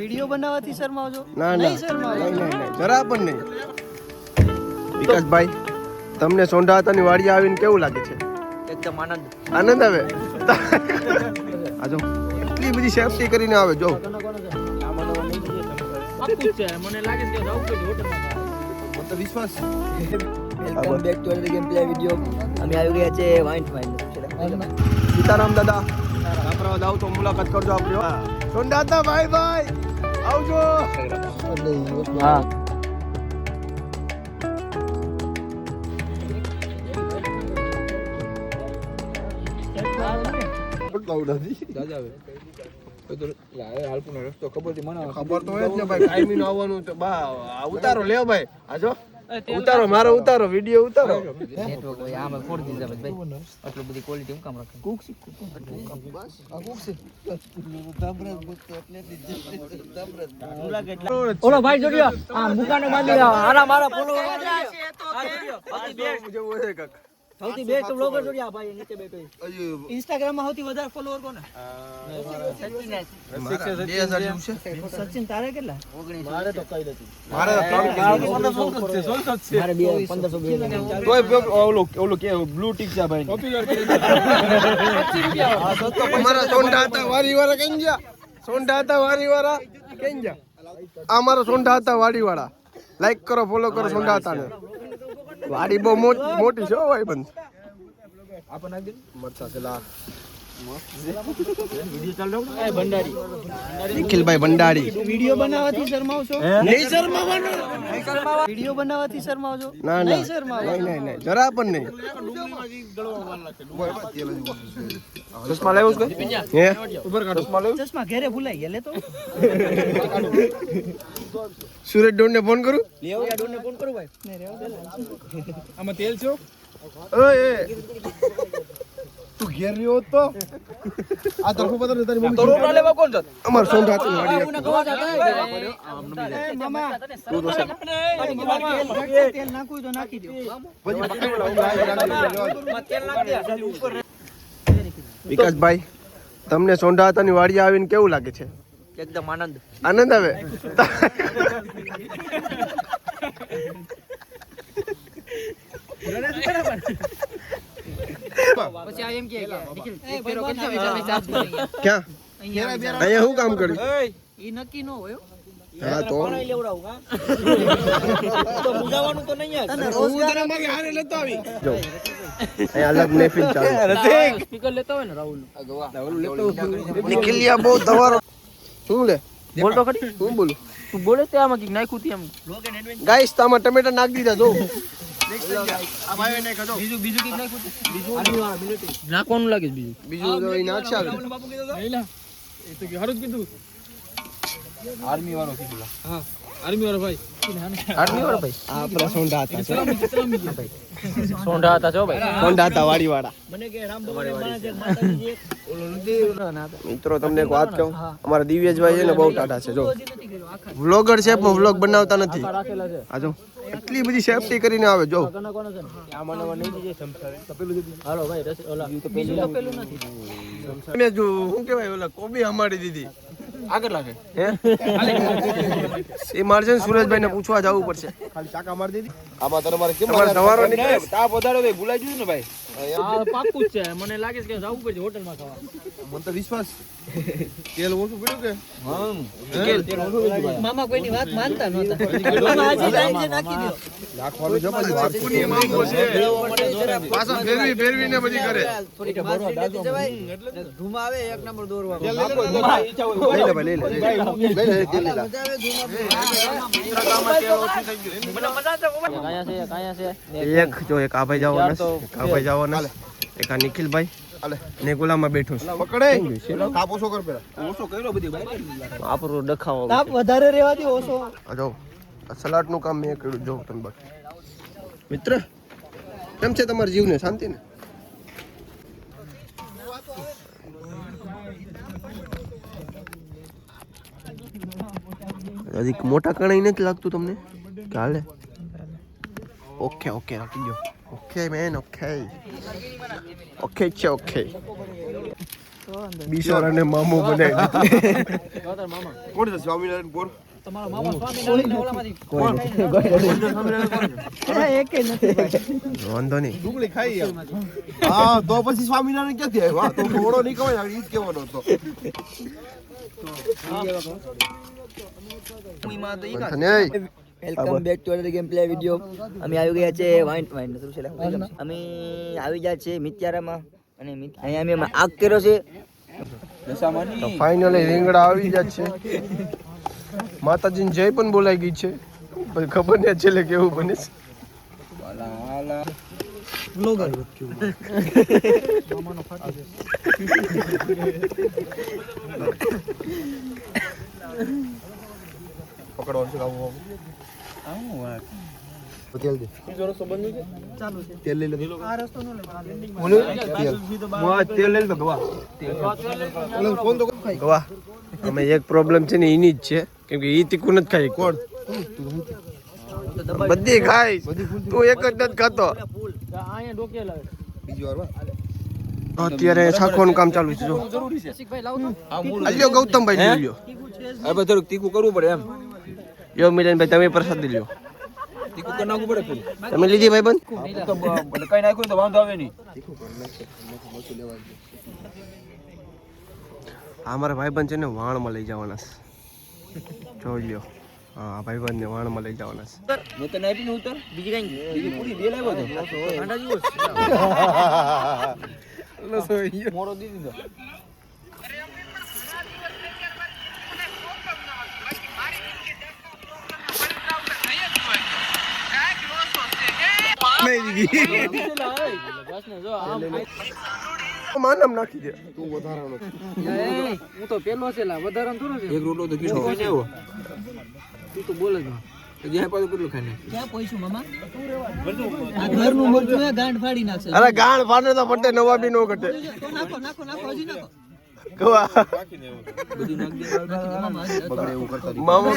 Video બનાવવાથી શરમાવજો. ના ના. નહીં નહીં જરા પણ નહીં. વિકાસભાઈ તમને સોંઢાતાની વાડી આવીને કેવું લાગે છે? એકદમ આનંદ. આનંદ આવે? આજો એટલી બધી સેફટી કરીને આવે જો. તો વિશ્વાસ. Welcome back to another game play video અમે આવી ગયા છે. વાઇન સીતારામ દાદા. આવો તો મુલાકાત કરજો આપણે. હો. ભાઈ ભાઈ. આવજો. હા. ખબર તો હોય ને ભાઈ. કાયમી નું આવવાનું તો બા ઉતારો લે ભાઈ. આજો. ઉતારો મારો ઉતારો વિડિયો ઉતારો નેટવર્ક હોય આમાં ફોડ દીધા ભાઈ આટલું બધી ક્વોલિટી હું કામ રાખે કુક ઓલો ભાઈ જોડ્યો આ મુકાને બાંધી આરા મારા ફોલો સૌથી બેસ્ટ બ્લોગર જોડ્યા ભાઈ નીચે બેઠો ઇન્સ્ટાગ્રામમાં સૌથી વધારે ફોલોવર કોને? સચિન તારે કેટલા? મારે મારે બે પંદરસો બે. ઓલો ઓલો કે બ્લુ ટીક છે ભાઈ અમારા સોંઢા હતા વારી વાળા કઈ ગયા? સોંઢા હતા વારી વાળા કઈ ગયા? આ મારા સોંઢા હતા વાડી વાળા લાઈક કરો ફોલો કરો સોંઢા હતા ને. વાડી બહુ મોટ- મોટી છે ભાઈ બંધ. મરચા પેલા નિખિલભાઈ ભંડારી. વિડિયો બનાવવાથી શરમાવશો? નહીં શરમાવાનું વિડિયો બનાવવાથી શરમાવશો ના ના. નહીં શરમાવો નહીં નહીં નહીં. જરા પણ નહીં. ચશ્મા લાવ્યો છે હે? ઉપર કાઢો. ચશ્મા લાવ્યો? ચશ્મા ઘરે ભૂલાઈ ગયા. લે તો. સુરજ ડોન ને ફોન કરું? લેવો ડોન ને ફોન કરું ભાઈ? ને રેવા દે આમાં તેલ છો ઓય એ. તું ઘેર રહ્યો તો? આ તરફો પતર ને તારી મમ્મી તરોડા લેવા કોણ જાત? અમાર સોંઢા હતી વાડી હતી. મામા. તું તો તેલ નાખવું તો નાખી દો. વિકાસભાઈ તમને સોંઢા હતાની વાડી આવીને કેવું લાગે છે? એકદમ આનંદ. આનંદ આવે? પછી આ એમ કે નિખિલ ફેરો કરી દો એટલે ક્યાં? અહીંયા શું કામ કર્યું? ઈ નક્કી ન હોય હા. તો તો મુજાવાનું તો નહીં તને રોજગાર જો અહીંયા અલગ મહેફિલ ચાલુ સ્પીકર લેતો હોય ને રાહુલ નિખિલિયા બહુ તમારો શું લે? બોલ તો ખરી. શું બોલું? તું બોલે તે આમાં નાખ્યું તી એમ? ગાઈસ તામાં ટમેટા નાખી દીધા જો. બીજું બીજું કંઈક નાખ્યું? બીજું નાખવાનું લાગે બીજું. બીજું તો અહીં નાખશે આગળ એ તો હારું જ કીધું આર્મી વાળો કીધું. હા. આર્મી વાળો ભાઈ. આર્મી વાળા ભાઈ? આ આપણા સોંઢા હતા. સોંઢા હતા છો ભાઈ? સોંઢા હતા વાડી વાળા મને કે રામ ભગવાન મારા જે માતાજી એક મિત્રો તમને એક વાત કહું. અમારા દિવ્યજભાઈ છે ને બહુ ટાટા છે જો. વ્લોગર છે પણ વ્લોગ બનાવતા નથી. આ જો. એટલી બધી સેફટી કરીને આવે જો. કના કોનો છે આ મને નહીં દીજે હાલો ભાઈ રસ ઓલા. પેલું પેલું નથી. મેં જો શું કહેવાય ઓલા કોબી અમારી દીધી. આગળ લાગે. હે? સુરેશભાઈ ને પૂછવા જવું પડશે. ખાલી ચાકા મારી દીધી. આમાં તમારે કેમ તમારો તાપ વધારે ભાઈ ભૂલાઈ ગયું ને ભાઈ? આ પાક્કું છે મને લાગે છે કે જવું પડશે હોટલમાં ખાવા મને તો વિશ્વાસ તેલ ઓછું પડ્યું કે મામા કોઈની વાત માનતા નહોતા મામા આજે ટાઈમ છે નાખી દો નાખવાનું જો પછી વાર પાછા ફેરવી ફેરવી બધી કરે ધુમાવે એક નંબર દોરવા લઈ લે ભાઈ લઈ લે લઈ લે લઈ લે તેલ લઈ લે કાયા છે કાયા છે એક જો એક આ ભાઈ જવાના આ ભાઈ જવાના એક આ નિખિલભાઈ. ને ગુલામમાં બેઠો છે. પકડે. તાપ ઓછો કર પેલા. ઓછો કર્યો બધી ભાઈ આપણો ડખાવો. તાપ વધારે રહેવા દે ઓછો. આ જો આ સલાડનું કામ મેં કર્યું. જો તમે બાકી મિત્ર કેમ છે તમારા જીવને? શાંતિ ને? હજી મોટા કણાઈ નથી લાગતું તમને? ચાલે ઓકે ઓકે રાખી દો ઓકે મેન ઓકે ઓકે છે ઓકે બિશોર અને મામો બને કોણ? છે સ્વામિનારાયણ કોણ? વાંધો નહીં. ડુંગળી ખાઈ હા તો પછી સ્વામિનારાયણ ક્યાંથી આવ્યો? તો ઘોડો નહીં કહેવાય ઈ જ કહેવાનો હતો. વાંધો નહીં. Welcome back to another game play video અમે આવી ગયા છે વાઇન વાઇન શું છે અમે આવી ગયા છે મિત્યારામાં અને અહીંયા અમે આગ કર્યો છે. તો ફાઇનલી રીંગણા આવી ગયા છે. માતાજીની જય પણ બોલાઈ ગઈ છે. પણ ખબર નહીં છેલ્લે કેવું બને છે. પકડવાનું છે આવું આવું તેલ દે. તેલ લઈ લે. તેલ. લઈ લે ગવા. ફોન તો વાહ અમે એક પ્રોબ્લેમ છે ને એની જ છે. કેમ કે ઈ તીખું નથી ખાઈ કોણ? બધી ખાઈ તું એક જ નથી ખાતો. અત્યારે શાખવાનું કામ ચાલુ છે જો. અલ્યો ગૌતમભાઈ લઈ લ્યો હવે થોડુંક તીખું કરવું પડે એમ. યો મિલનભાઈ તમે પ્રસાદ લ્યો તીખું કરી નાખવું પડે થોડું તમે લીધી ભાઈ બંધ કઈ નાખ્યું તો વાંધો આવે નહીં આ મારા ભાઈબંધ છે ને વાણમાં લઈ જવાના છે જોઈ લ્યો હા આ ભાઈબંધને વાણમાં લઈ જવાના છે મેં તને આપી ને ઉતર બીજી કઈ બીજી પૂરી બે લાવ્યો હતો મોડો દીધી માનમ નાખી દે તું વધારાનો છે. એક રોટલો તો આવ્યો તું તો બોલે જ બી નો ઘટે મામા.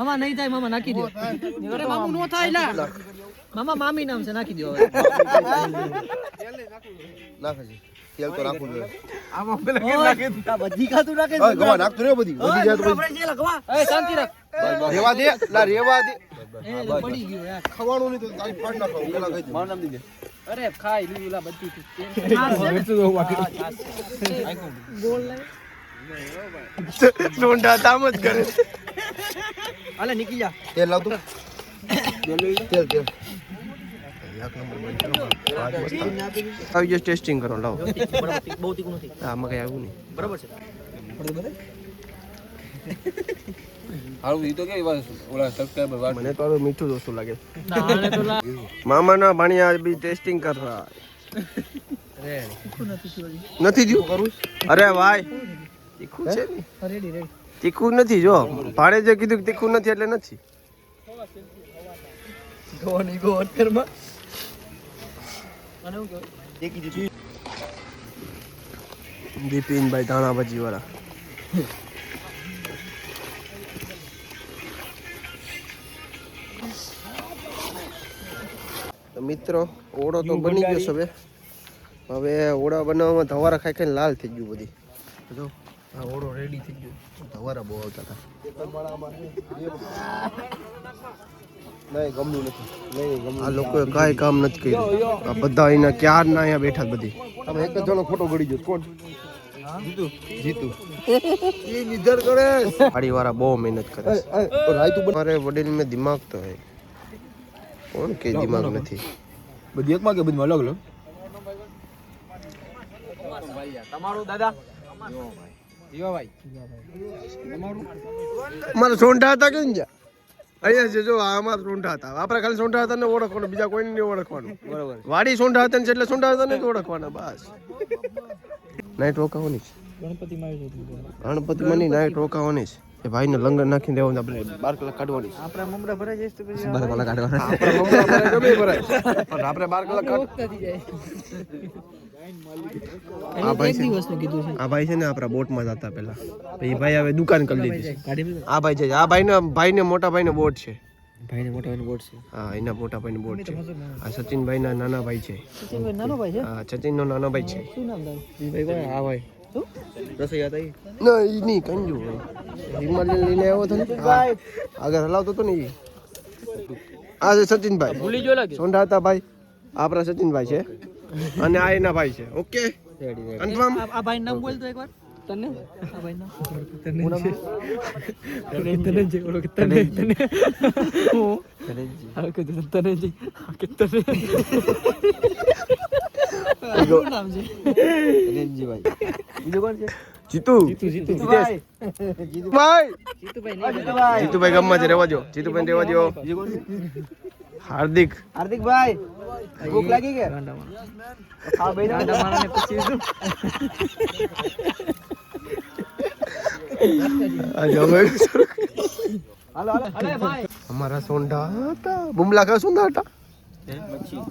મામો નહીં થાય મામા નાખી દો. અરે મામું નો થાય લા. મામા મામી નામ છે નાખી દો હવે. નાખે છે. તેલ તો નાખવું જોઈએ. આ બધી ખાતું નાખે હા, ગવા નાખતું નહીં બધી વધી જાય તો પછી એ શાંતિ રાખ. રેવા દે ના રેવા દે. પડી ગયું યાર ખવાનું નહીં તો તારી ફાટ નાખો પેલા કહી દે. મારું નામ દીધે અરે ખાઈ લીધું લા બધી સોંડા તામ જ કરે. હાલે નીકળી જા. તેલ લાવતું તેલ તેલ. આવી જશે ટેસ્ટિંગ કરો લાવો. બહુ તીખું નથી આમાં કઈ આવ્યું નહીં બરાબર છે? તો તો લાગે મામાના ભાણિયા બી ટેસ્ટિંગ કર નથી થયું? કરું? અરે ભાઈ તીખું છે રેડી રેડી. તીખું નથી જો. ભાડે જે કીધું કે તીખું નથી એટલે નથી. બિપિનભાઈ ધાણા ભાજી વાળા મિત્રો ઓળો તો બની ગયો છે હવે. હવે ઓળા બનાવવામાં ધવારા ખાઈ ખાઈને લાલ થઈ ગયું બધી. જો. આ ઓળો રેડી થઈ ગયો. ધવારા બહુ આવતા હતા. નહીં ગમતું નથી. નહીં ગમતું આ લોકોએ કાંઈ કામ નથી કર્યું. આ બધા અહીંના ક્યારના અહીંયા બેઠા બધી? તમે એક જ જણો ખોટો ગળી ગયો કોણ? જીતુ. જીતુ. એ નિધર કરે ગાડી વાળા બહુ મહેનત કરે છે. રાયતું મારે વડીલ મેં દિમાગ તો હે કોણ કે દિમાગ નથી? બધી એકમાં કે બધીમાં અલગ અલગ? તમારું દાદા? અમારા સોંઠા હતા કે ને અહીંયા છે જો આમાં અમારા સોંઢા હતા. આપણે ખાલી સોંઠા હતા ને ઓળખવાનું બીજા કોઈને નહીં ઓળખવાનું. બરોબર. વાડી સોંઠા હતા ને એટલે સોંઠા હતા ને ઓળખવાના બસ. નાઈટ રોકાવાની છે. ગણપતિમાં નહીં નાઈટ રોકાવાની છે. એ ભાઈને લંગર નાખીને દેવાનું આપણે બાર કલાક કાઢવાની આપણા મમરા ભરાઈ જઈશ તો પછી બાર કલાક કાઢવાના આપણે મમરા ભરાય ગમે ભરાય. પણ આપણે બાર કલાક કાઢ થતી જાય. આ ભાઈ છે દિવસનું કીધું છે. આ ભાઈ છે ને આપણા બોટમાં જતા પેલા એ ભાઈ હવે દુકાન કરી લીધી છે. આ ભાઈ છે આ ભાઈને ભાઈને મોટા ભાઈને બોટ છે. ભાઈને મોટા ભાઈને બોટ છે. હા એના મોટા ભાઈની બોટ છે. આ સચિનભાઈના નાના ભાઈ છે. નાનો ભાઈ છે? હા સચિનનો નાનો ભાઈ છે. શું નામ તારું? ભાઈ હા ભાઈ. રસોઈ હતા ના એ નહીં કંજુ. હિમાલય લઈને આવ્યો હતો ને? આગળ હલાવતો હતો ને એ આ છે સચિનભાઈ. ભૂલી જો લાગે? સોંડા હતા ભાઈ. આપણા સચિનભાઈ છે. અને આ એના ભાઈ છે. ઓકે કન્ફર્મ આ ભાઈ નામ બોલ તો એકવાર. તને? આ ભાઈ નામ. તને તને જે ઓલો કે તને તને હું? આ કે તને તને આ કે તને નામ છે? રેનજી ભાઈ. બીજું કોણ છે? જીતુ. જીતુભાઈ. જીતુભાઈ. જીતુભાઈ ગામમાં છે રહેવા દો જીતુભાઈ રહેવા દો બીજું કોણ છે? હાર્દિક. હાર્દિકભાઈ ભૂખ લાગી કે? હા ભાઈ ગાંડા મારને પછી શું આ જમે હાલો હાલો. અરે ભાઈ. અમારા સોંડા હતા. બુમલા ખાવ સોંડા હતા?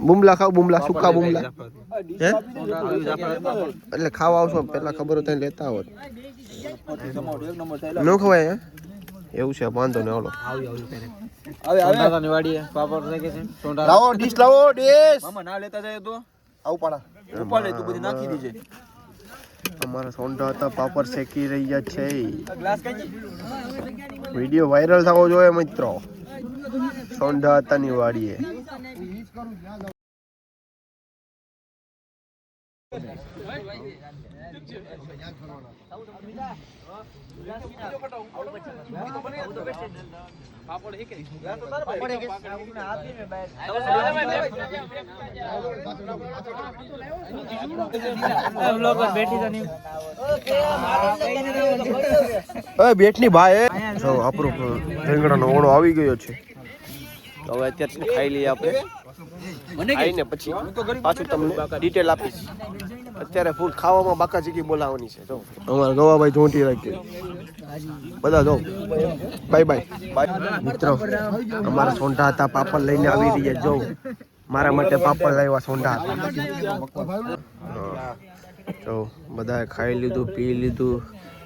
બુમલા ખાવ બુમલા સુકા બુમલા. હે? એટલે ખાવા આવશો પેલા ખબર હોય લેતા હોત ન ખવાય હે? એવું છે વાંધો ને હાલો. સોંડાની વાડીએ પાપડ નાખે છે સોંડા લાવો ડીશ લાવો ડીશ. મામા ના લેતા જાય તો? આવું પાડા. ઉપર લે તું બધી નાખી દીજે. અમારા સોંડા હતા પાપડ શેકી રહ્યા છે. વીડિયો વાયરલ થવો જોઈએ મિત્રો. સોંડા હતાની વાડીએ. હવે બેટની ભાઈ આપણો રીંગણાનો ઓળો આવી ગયો છે. હવે અત્યારે ખાઈ લઈએ આપણે. ખાઈને પછી પાછું તમને ડિટેલ આપીશ. અત્યારે ફૂલ ખાવામાં બાકા ચીકી બોલાવવાની છે. જો, અમારા ગવાભાઈ ઢોંટી રાખીએ બધા જો બાય બાય મિત્રો, અમારા સોંઢા હતા, પાપડ લઈને આવી રહ્યા, જો. મારા માટે પાપડ લાવ્યા સોંઢા. જો, બધાએ ખાઈ લીધું, પી લીધું,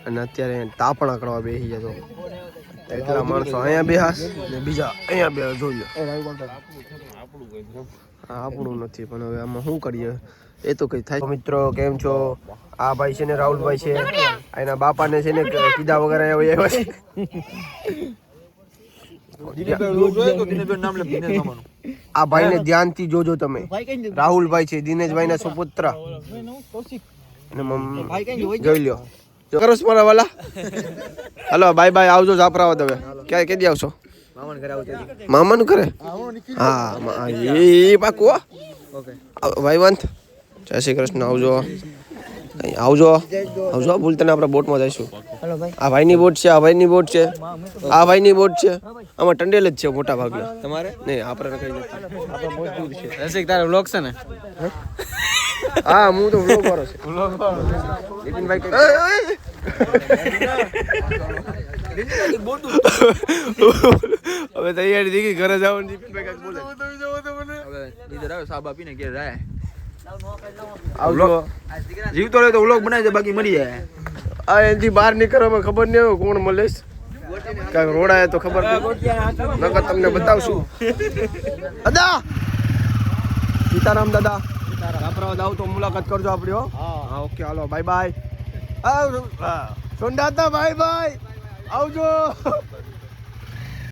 અને અત્યારે તાપણા કરવા બેસી જતો એટલા માણસો અહીંયા બેહાસ ને બીજા અહીંયા બે જોઈએ આપણું નથી, પણ હવે આમાં શું કરીએ? એ તો કઈ થાય. મિત્રો કેમ છો? આ ભાઈ છે ને રાહુલભાઈ છે. એના બાપાને છે ને કીધા વગર આવ્યા છે. આ ભાઈને ધ્યાનથી જોજો તમે. રાહુલભાઈ છે દિનેશભાઈ ના સુપુત્ર જોઈ લ્યો. કરો છો મારા વાલા. હલો બાય બાય આવજો જાપરાવત તમે ક્યારે કેદી આવશો? મામાને ઘરે મામાનું કરે હા એ પાકું હો. ભાઈવંત જય શ્રી કૃષ્ણ આવજો. આવજો. આવજો આવજો તને આપણે બોટમાં જઈશું. આ ભાઈની બોટ છે આ ભાઈની બોટ છે. આ ભાઈની બોટ છે. આમાં ટંડેલ જ છે મોટા ભાગના. તમારે? નહીં આપણે કઈ નથી. આપણે બહુ દૂર રસિક તારે વ્લોગ છે ને? હા? હું તો વ્લોગ વાળો છે. નીતિનભાઈ કઈ હવે તૈયારી થઈ ગઈ ઘરે જવાનું નીતિનભાઈ કાંઈક બોલે. હવે નીચે રાવ સાબ આપીને ઘેર રાય આવજો. જીવતો રહે તો વ્લોગ બનાવી દે બાકી મરી જાય. આ એનથી બહાર નીકળવામાં ખબર નહીં આવે કોણ મળે. કાંઈક રોડાય તો ખબર નહીં. નકર તમને બતાવશું. દાદા સીતારામ દાદા. જાફરાબાદ આવું તો મુલાકાત કરજો આપણી હો. હા ઓકે હાલો બાય બાય સોંડાતા બાય બાય આવજો.